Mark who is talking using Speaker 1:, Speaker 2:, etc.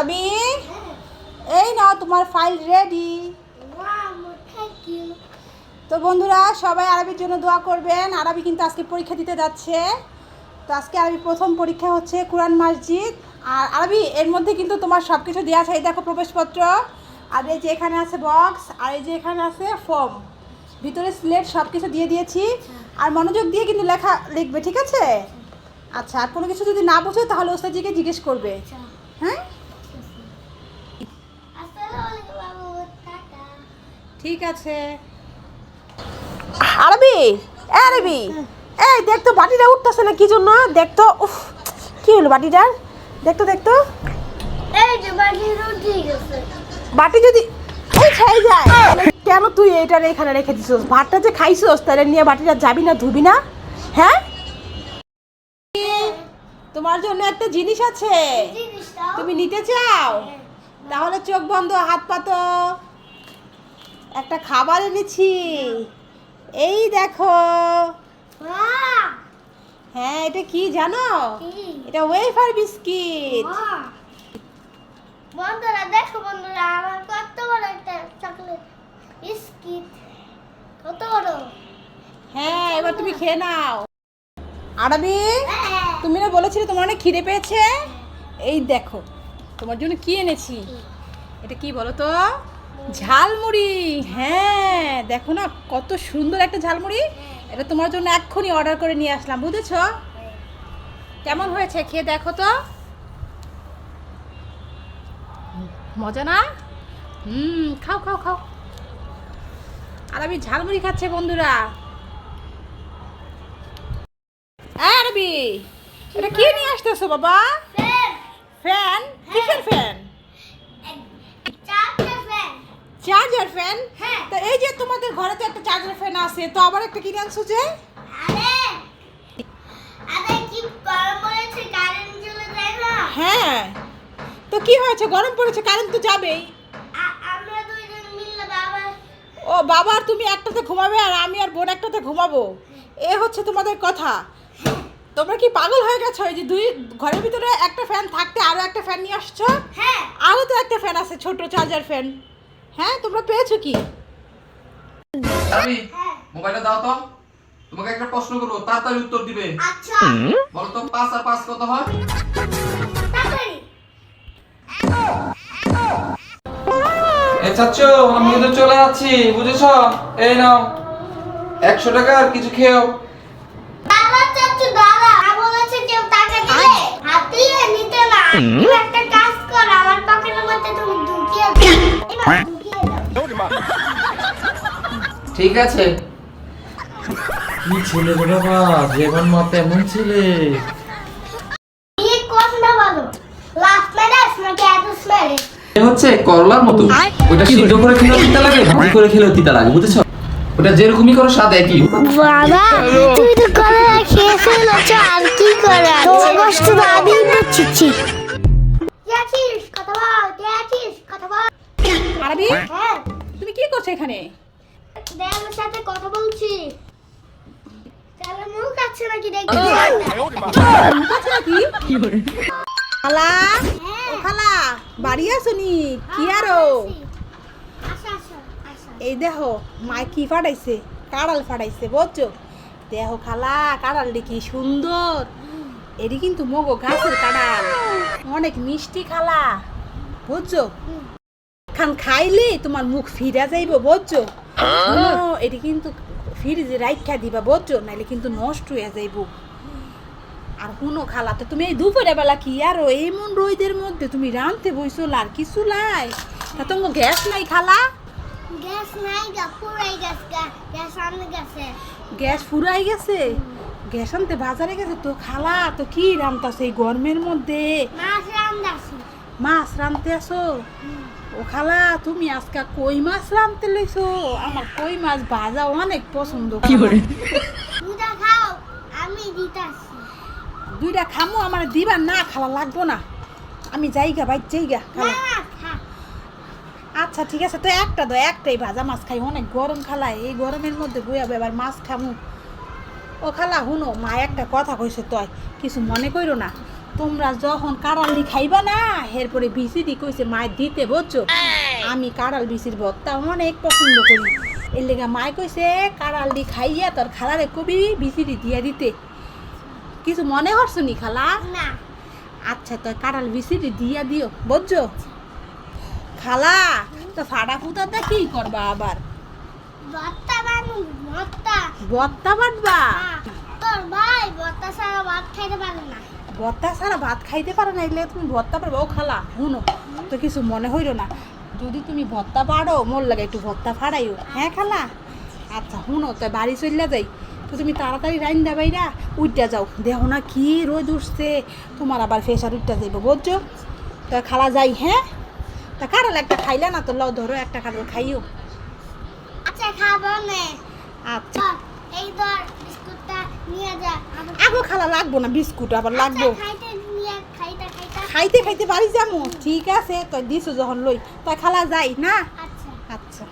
Speaker 1: আমি এই নাও তোমার ফাইল রেডি. তো বন্ধুরা সবাই আরবির জন্য দোয়া করবেন। আরবি কিন্তু আজকে পরীক্ষা দিতে যাচ্ছে। তো আজকে আরবি প্রথম পরীক্ষা হচ্ছে কোরআন মসজিদ। আর আরবি এর মধ্যে কিন্তু তোমার সব কিছু দেওয়া আছে। এই দেখো প্রবেশপত্র। আর এই যে এখানে আছে বক্স আর এই যে এখানে আছে ফর্ম ভিতরে স্লেট সব কিছু দিয়ে দিয়েছি। আর মনোযোগ দিয়ে কিন্তু লেখা লিখবে ঠিক আছে? আচ্ছা আর কোনো কিছু যদি না বোঝো তাহলে ওস্তাজিকে জিজ্ঞেস করবে। হ্যাঁ? ঠিক আছে। আরবি? আরবি? এই দেখতো বাটিটা উঠতেছে না কি জন্য? দেখতো উফ কি হলো বাটিটার? দেখতো দেখতো
Speaker 2: এই যে বাড়ি রুটি গেছে।
Speaker 1: বাটি যদি এই খাই যায় কেন তুই এইটা এখানে রেখে দিছিস? ভাতটা যে খাইছিস তাহলে নিয়ে বাটিটা যাবি না ধুবি না? হ্যাঁ? তোমার জন্য একটা জিনিস আছে। তুমি নিতে চাও? তাহলে চোখ বন্ধ হাত পাতো একটা খাবার এনেছি। এই দেখো। হ্যাঁ এটা কি জানো? এটা ওয়েফার বিস্কিট
Speaker 2: বন্ধুরা দেখো বন্ধুরা আমার কত বড় একটা চকলেট বিস্কিট কত বড়?
Speaker 1: হ্যাঁ এবার তুমি খেয়ে নাও। আরবি
Speaker 2: হ্যাঁ।
Speaker 1: তুমি না বলেছিলে তোমার অনেক খিদে পেয়েছে? এই দেখো তোমার জন্য কি এনেছি? এটা কি বলো তো? ঝালমুড়ি হ্যাঁ দেখো না কত সুন্দর একটা ঝালমুড়ি। এটা তোমার জন্য এক্ষুনি অর্ডার করে নিয়ে আসলাম বুঝেছ? কেমন হয়েছে খেয়ে দেখো তো। মজা না? হুম খাও খাও খাও। আর আমি ঝালমুড়ি খাচ্ছে বন্ধুরা। আরবি এটা কি নিয়ে আসতেছো বাবা?
Speaker 2: ফ্যান
Speaker 1: ফ্যান কিসের ফ্যান
Speaker 2: চারটে ফ্যান
Speaker 1: চার্জার ফ্যান
Speaker 2: হ্যাঁ।
Speaker 1: তো এই যে তোমাদের ঘরে তো একটা চার্জার ফ্যান আছে তো আবার একটা কিনে আনছো যে? হ্যাঁ। তো কি হয়েছে? গরম পড়েছে কারেন্ট তো যাবেই।
Speaker 2: আমরা দুইজন মিললে বাবা।
Speaker 1: ও বাবা আর তুমি একটাতে ঘুমাবে আর আমি আর বোন একটাতে ঘুমাবো। এ হচ্ছে তোমাদের কথা। তোমরা কি পাগল হয়ে গেছো? এই যে দুই ঘরের ভিতরে একটা ফ্যান থাকতে আরও একটা ফ্যান নিয়ে আসছো?
Speaker 2: হ্যাঁ।
Speaker 1: আরও তো একটা ফ্যান আছে ছোট চার্জার ফ্যান হ্যাঁ তোমরা পেয়েছ কি?
Speaker 3: আমি? মোবাইলটা দাও তো। তোমাকে একটা প্রশ্ন করব তাড়াতাড়ি উত্তর দিবে।
Speaker 2: আচ্ছা।
Speaker 3: বলো তো পাঁচ আর পাঁচ কত হয়?
Speaker 2: তাড়াতাড়ি।
Speaker 3: এ চাচ্ছ আমি কিন্তু চলে যাচ্ছি বুঝেছ? এই নাও। একশো টাকা আর কিছু খেয়েও।
Speaker 2: দাদা চাচ্ছু দাদা না বলেছে কেউ টাকা দিলে হাতিয়ে নিতে না। একটা কাজ কর আমার পকেটের মধ্যে তুমি ঢুকিয়ে দাও। ঢুকিয়ে দাও
Speaker 3: ঠিক আছে।
Speaker 4: কি ছেলে রে বাবা যেমন মত এমন ছেলে। হচ্ছে করলার মতো। ওটা সিদ্ধ করে খেলেও তিতা লাগে ভাজি করে খেলেও তিতা লাগে বুঝেছ? ওটা যেরকমই করো স্বাদ একই।
Speaker 2: বাবা তুই তো করে খেয়েছিল আর কি করে তোমার কষ্ট তো আমি বুঝছি। কথা বল কথা বল।
Speaker 1: আরবি?
Speaker 2: হ্যাঁ।
Speaker 1: তুমি কি করছ এখানে?
Speaker 2: দেয়ালের সাথে কথা বলছি। তাহলে মুখ আছে নাকি দেখবি
Speaker 1: লুকাচ্ছো নাকি খালা
Speaker 2: হ্যাঁ।
Speaker 1: ও খালা বাড়ি আছো নি? কি আরও?
Speaker 2: আচ্ছা আচ্ছা আচ্ছা
Speaker 1: এই দেখো মা কি ফাটাইছে? কাড়াল ফাটাইছে বুঝছ? দেখো খালা কাড়ালটি কি সুন্দর। এটি কিন্তু মগো গাছের কাড়াল। অনেক মিষ্টি খালা বুঝছ? খান খাইলে তোমার মুখ ফিরা যাইব বুঝছ? শোনো, এটি কিন্তু ফ্রিজে রাইখা দিবা বুঝছ? নাইলে কিন্তু নষ্ট হয়ে যাইব। আর শুনো খালা তো তুমি এই দুপুরে বেলা কি আর এমন রোদের মধ্যে তুমি রাঁধতে বইছো? আর কিছু লাই? তা তোমার গ্যাস নাই খালা?
Speaker 2: গ্যাস নাই গা পুরাই গ্যাস গ্যাস আনতে গেছে।
Speaker 1: গ্যাস ফুরাই গেছে? গ্যাস আনতে বাজারে গেছে? তো খালা তো কি রান্তাছে এই গরমের মধ্যে?
Speaker 2: মাছ রান্দাছি
Speaker 1: মাছ রানতে আসো? ও খালা তুমি আজকে কই মাছ রানতে লইছো? আমার কই মাছ ভাজা অনেক পছন্দ কি করে?
Speaker 2: দুটা খাও আমি দিতাছি।
Speaker 1: দুইটা খামো আমার দিবা না খালা লাগবো না। আমি যাইগা বাইর যাইগা খালা।
Speaker 2: খা।
Speaker 1: আচ্ছা ঠিক আছে তো একটা দো একটাই ভাজা মাছ খাই অনেক গরম খালা। এই গরমের মধ্যে বইয়া এবার মাছ খামু। ও খালা হুনো মা একটা কথা কইছে তয় কিছু মনে কইরো না। তোমরা যখন কাড়ালি খাইবা না এরপরে বিসিডি কইছে মায় দিতে বুঝছ আমি কাড়াল বিসির ভর্তা অনেক পছন্দ করি। এর লেগে মায় কইছে কাড়ালি খাইয়া তোর খালারে কবি বিসিডি দিয়া দিতে। কিছু মনে হরছো নি খালা?
Speaker 2: না।
Speaker 1: আচ্ছা তো কাঁড়াল বিসিটি দিয়া দিও বুঝছ খালা তো ফাটা ফুটাতে কি করবা আবার?
Speaker 2: ভর্তা বানু ভর্তা।
Speaker 1: বত্তা বাটবা
Speaker 2: হ্যাঁ, তোর ভাই ভর্তা ছাড়া ভাত খাইতে পারে না।
Speaker 1: বত্তা ছাড়া ভাত খাইতে পারো না এলে তুমি ভত্তা পারবে ও খালা শুনো তো কিছু মনে হইল না। যদি তুমি ভত্তা পারো মোর লাগে একটু ভত্তা ফাড়াইও। হ্যাঁ খালা? আচ্ছা শুনো তো বাড়ি চললে যাই। তো তুমি তাড়াতাড়ি রাইন্দা বাইরা উঠটা যাও। দেখো না কি রোদ উঠছে তোমার আবার ফেসার উঠটা যাইব বুঝছ? তো খালা যাই হ্যাঁ? তা কারাল একটা খাইলে না তো লও ধরো একটা কারাল খাইও।
Speaker 2: আচ্ছা খাব নে।
Speaker 1: আচ্ছা।
Speaker 2: এই ধর বিস্কুটটা নিয়ে যা আবার-
Speaker 1: আগো খালা লাগবো না বিস্কুট আবার লাগবো।
Speaker 2: আচ্ছা, খাইতে খাইতে খাইতে।
Speaker 1: খাইতে খাইতে বাড়ি যাব ঠিক আছে তো দিছো যখন লই। তাই খালা যাই না?
Speaker 2: আচ্ছা।
Speaker 1: আচ্ছা।